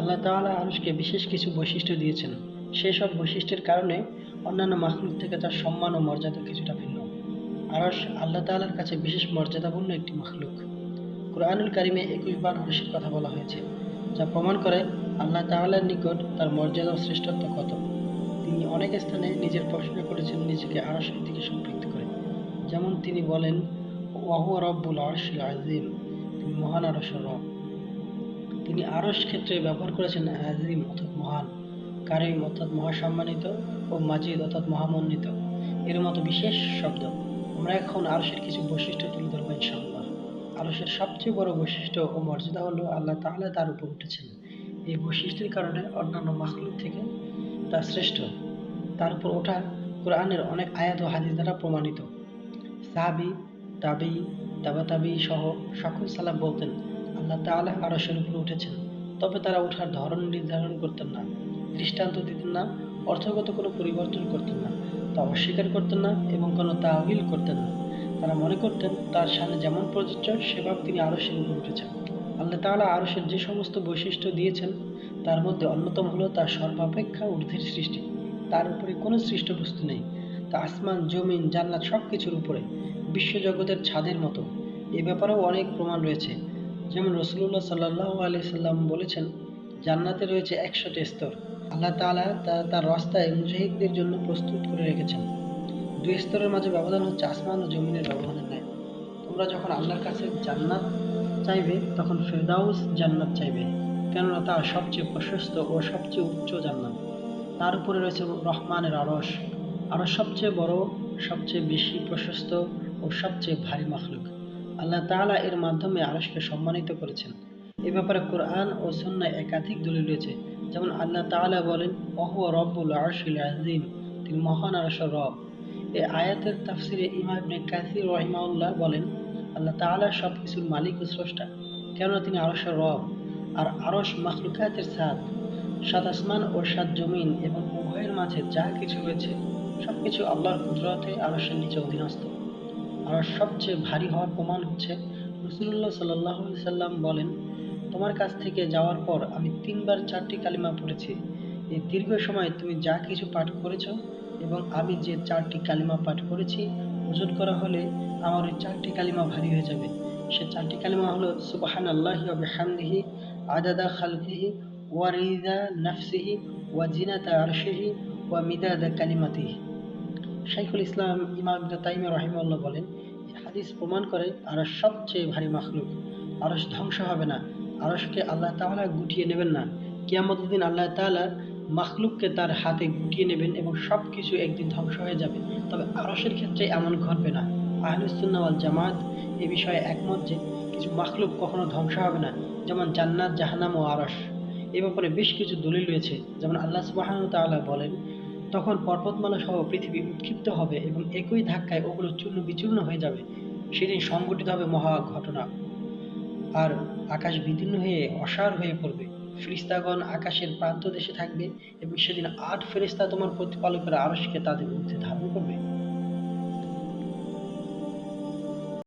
আল্লাহ তাআলা আরশকে বিশেষ কিছু বৈশিষ্ট্য দিয়েছেন। সেসব বৈশিষ্ট্যের কারণে অন্যান্য মাখলুক থেকে তার সম্মান ও মর্যাদা কিছুটা ভিন্ন। আরশ আল্লাহ তাআলার কাছে বিশেষ মর্যাদাপূর্ণ একটি মাখলুক। কোরআনুল কারিমে একুশ বার আরশের কথা বলা হয়েছে, যা প্রমাণ করে আল্লাহ তাআলার নিকট তার মর্যাদা ও শ্রেষ্ঠত্ব কত। তিনি অনেক স্থানে নিজের প্রশ্ন করেছেন নিজেকে আরশের দিকে সম্পৃক্ত করে। যেমন তিনি বলেন ওয়াহু রব্বুল আরশিল আজিম তিনি মহান আরশের রব। তিনি আরশ ক্ষেত্রে ব্যবহার করেছেন আজিম অর্থাৎ মহান। কারিম অর্থাৎ মহাসম্মানিত ও মাজিদ অর্থাৎ মহামন্বিত। এর মতো বিশেষ শব্দ আমরা এখন আরশের কিছু বৈশিষ্ট্য তুলে ধরবো ইনশাআল্লাহ। আরশের সবচেয়ে বড় বৈশিষ্ট্য ও মর্যাদা হলো আল্লাহ তাআলা তার উপর উঠেছেন। এই বৈশিষ্ট্যের কারণে অন্যান্য মাখলুক থেকে তা শ্রেষ্ঠ। তার উপর ওঠা কোরআনের অনেক আয়াত ও হাদিস দ্বারা প্রমাণিত। সাহাবি, তাবি, তাবাতাবি সহ সকল সালাম বলতেন আল্লাহ তাআলা আরশের উপর উঠেছেন। তবে তারা ওঠার ধরন নির্ধারণ করতেন না, দৃষ্টান্ত দিতেন না, অর্থগত কোনো পরিবর্তন করতেন না, তা অস্বীকার করতেন না এবং কোনো তাহিল করতেন না। তারা মনে করতেন তার সামনে যেমন প্রযোজ্য, সেভাবে তিনি আরশের উপর উঠেছেন। আল্লাহ তাআলা আরশের যে সমস্ত বৈশিষ্ট্য দিয়েছেন, তার মধ্যে অন্যতম হলো তার সর্বাপেক্ষা ঊর্ধ্বের সৃষ্টি। তার উপরে কোনো সৃষ্ট বস্তু নেই। তা আসমান, জমিন, জান্নাত সব কিছুর উপরে, বিশ্বজগতের ছাদের মতো। এ ব্যাপারেও অনেক প্রমাণ রয়েছে। যেমন রসুল্লাহ সাল্লাহ আলি সাল্লাম বলেছেন, জান্নাতে রয়েছে একশোটি স্তর। আল্লাহ তাআলা তা, তার রাস্তায় মুজাহিদদের জন্য প্রস্তুত করে রেখেছেন। দুই স্তরের মাঝে ব্যবধান হচ্ছে আসমান ও জমিনের ব্যবধানের ন্যায়। তোমরা যখন আল্লাহর কাছে জান্নাত চাইবে, তখন ফেরদাউস জান্নাত চাইবে, কেননা তার সবচেয়ে প্রশস্ত ও সবচেয়ে উচ্চ জান্নাত। তার উপরে রয়েছে রহমানের আরস আরও সবচেয়ে বড়, সবচেয়ে বেশি প্রশস্ত ও সবচেয়ে ভারী মাখলুক। আল্লাহ তাআলা এর মাধ্যমে আরশকে সম্মানিত করেছেন। এ ব্যাপারে কোরআন ও সুন্নায় একাধিক দলিল রয়েছে। যেমন আল্লাহ তাআলা বলেন অহ রব্বুল আরশিল আজিম তিনি মহান আরশের রব। এই আয়াতের তাফসিরে ইমাম ইবনে কাসির রহিমাউল্লাহ বলেন, আল্লাহ তাআলা সব কিছুর মালিক ও স্রষ্টা, কেননা তিনি আরশের রব আর আরশ মাখলুকাতের সাদ সাত আসমান ও সাত জমিন এবং উভয়ের মাঝে যা কিছু রয়েছে, সবকিছু আল্লাহর কুদরতে আরশের নিচে অধীনস্থ। আর সবচেয়ে ভারী হওয়ার প্রমাণ হচ্ছে রসুল্লাহ সাল্লাহ সাল্লাম বলেন, তোমার কাছ থেকে যাওয়ার পর আমি তিনবার চারটি কালিমা পড়েছি। এই দীর্ঘ সময় তুমি যা কিছু পাঠ করেছ এবং আমি যে চারটি কালিমা পাঠ করেছি ওজন করা হলে আমার ওই চারটি কালিমা ভারী হয়ে যাবে। সে চারটি কালিমা হলো সুবাহান আল্লাহি হামদিহি আদাদা খালকিহি ওয়ারিদা নাফসিহি, ওয়া জিনাতা আরশিহি, ওয়া মিদাদা কালিমাতিহি। শাইখুল ইসলাম ইমাম ইবনে তাইমিয়া রাহিমাহুল্লাহ বলেন হাদিস প্রমাণ করে আরশ সবচেয়ে ভারী মাখলুক। আরশ ধ্বংস হবে না। আরশকে আল্লাহ তাআলা গুটিয়ে নেবেন না। কিয়ামতের দিন আল্লাহ তাআলা মাখলুককে তার হাতে গুটিয়ে নেবেন এবং সব কিছু একদিন ধ্বংস হয়ে যাবে। তবে আরশের ক্ষেত্রে এমন ঘটবে না। আহলুসুল্নাওয়াল জামাত এ বিষয়ে একমত যে, কিছু মাখলুক কখনো ধ্বংস হবে না, যেমন জান্নাত জাহানাম ও আরশ। এ ব্যাপারে বেশ কিছু দলিল রয়েছে। যেমন আল্লাহ ওয়া তাআলা বলেন তখন পর্বতমালা সহ পৃথিবী উৎক্ষিপ্ত হবে এবং একই ধাক্কায় ওগুলো চূর্ণ বিচূর্ণ হয়ে যাবে। সেদিন সংগঠিত হবে মহা ঘটনা। আর আকাশ বিদীর্ণ হয়ে অসার হয়ে পড়বে। ফিরিস্তাগণ আকাশের প্রান্ত দেশে থাকবে এবং সেদিন আট ফেরিস্তা তোমার প্রতিপালকের আরশকে তাদের মধ্যে ধারণ করবে।